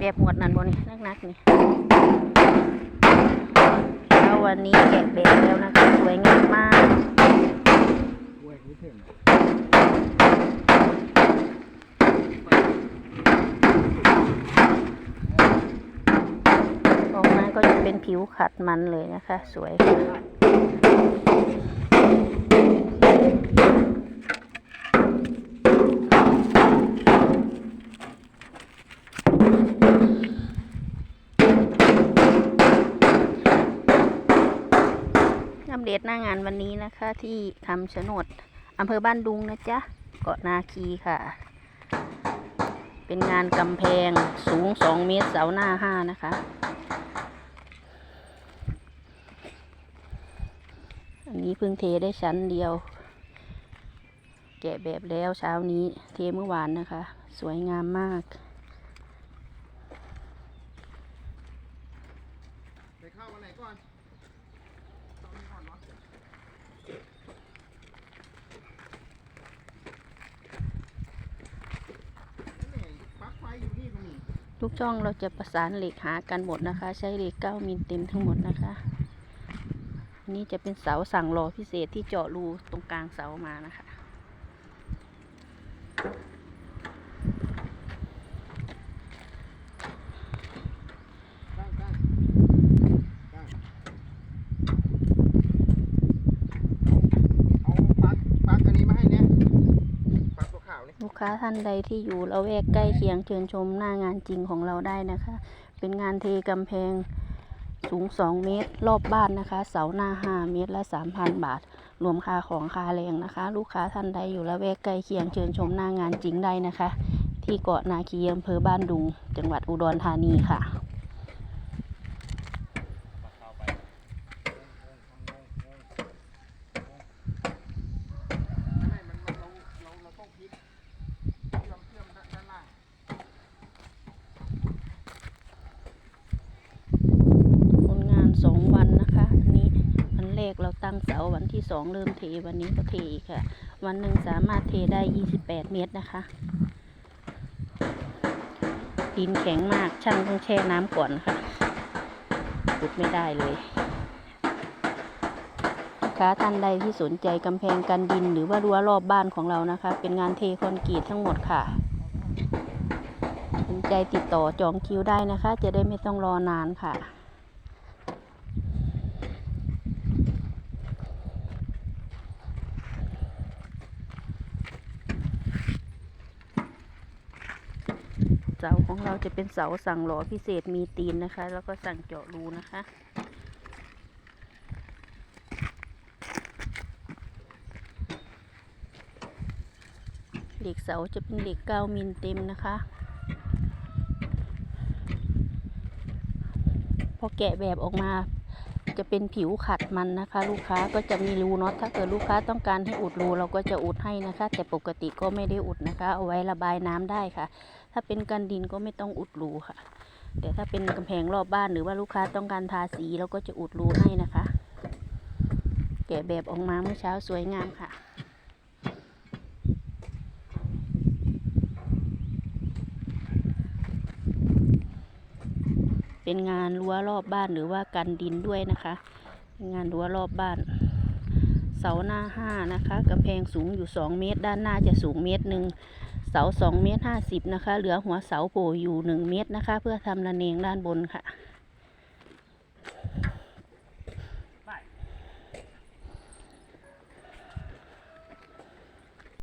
แบบหมวดนั่นบ่นี่นักๆนี่แล้ววันนี้แกะแบบแล้วนะคะสวยงามมากออกมาก็จะเป็นผิวขัดมันเลยนะคะ สวยค่ะ เดตหน้างานวันนี้นะคะ ที่คำชะโนดอำเภอบ้านดุงนะจ๊ะเกาะนาคีค่ะ เป็นงานกำแพงสูง2เมตรเสาหน้า5นะคะ อันนี้เพิ่งเทได้ชั้นเดียว แกะแบบแล้วเช้านี้เทเมื่อวานนะคะ สวยงามมากไปเข้าวันไหนก่อนตอนนี้ก่อนเนาะนี่ปลั๊กไฟอยู่นี่ก็มี ทุกช่องเราจะประสานเหล็กหากันหมดนะคะ ใช้เหล็ก 9 มิลเต็มทั้งหมดนะคะอันนี้จะเป็นเสาสั่งรอพิเศษที่เจาะรูตรงกลางเสามานะคะ ได้ได้ได้เอาปลั๊กปลั๊กอันนี้มาให้เนี่ยปลั๊กตัวขาวนี่ ลูก ค้าท่านใดที่อยู่ละแวกใกล้เคียงเชิญชมหน้างานจริงของเราได้นะคะ เป็นงานเทกำแพงสูง 2 เมตร รอบบ้านนะคะ เสาหน้า 5 เมตรละ3,000 บาท รวมค่าของค่าแรงนะคะ ลูกค้าท่านใดอยู่ละแวกใกล้เคียงเชิญชมหน้างานจริงได้นะคะ ที่เกาะนาคีอำเภอบ้านดุง จังหวัดอุดรธานีค่ะ ไม่มันมันเราเราเราต้องพลิกเชื่อมเชื่อมด้านด้านล่าง ผลงาน 2 วันนะคะอันนี้วันแร กเราตั้งเสาวันที่2เริ่มเทวันนี้ก็เทอีกค่ะ วันหนึ่งสามารถเทได้28เมตรนะคะดินแข็งมากช่างต้องแช่น้ำก่อนค่ะขุดไม่ได้เลยลูกค้าท่านใดที่สนใจกำแพงกันดินหรือว่ารั้วรอบบ้านของเรานะคะ เป็นงานเทคอนกรีตทั้งหมดค่ะ สนใจติดต่อจองคิวได้นะคะ จะได้ไม่ต้องรอนานค่ะ เสาของเราจะเป็นเสาสั่งหล่อพิเศษมีตีนนะคะ แล้วก็สั่งเจาะรูนะคะเหล็กเสาจะเป็นเหล็ก9มิลเต็มนะคะ พอแกะแบบออกมา จะเป็นผิวขัดมันนะคะ ลูกค้าก็จะมีรูน็อตถ้าเกิดลูกค้าต้องการให้อุดรูเราก็จะอุดให้นะคะ แต่ปกติก็ไม่ได้อุดนะคะ เอาไว้ระบายน้ำได้ค่ะ ถ้าเป็นกันดินก็ไม่ต้องอุดรูค่ะ แต่ถ้าเป็นกำแพงรอบบ้านหรือว่าลูกค้าต้องการทาสีเราก็จะอุดรูให้นะคะ แกะแบบออกมาเมื่อเช้าสวยงามค่ะ เป็นงานรั้วรอบบ้านหรือว่ากันดินด้วยนะคะ งานรั้วรอบบ้าน เสาหน้าห้านะคะกำแพงสูงอยู่สองเมตร ด้านหน้าจะสูงเมตรหนึ่งเสาสองเมตรห้าสิบนะคะ เหลือหัวเสาโผล่อยู่หนึ่งเมตรนะคะ เพื่อทำระเนงด้านบนค่ะ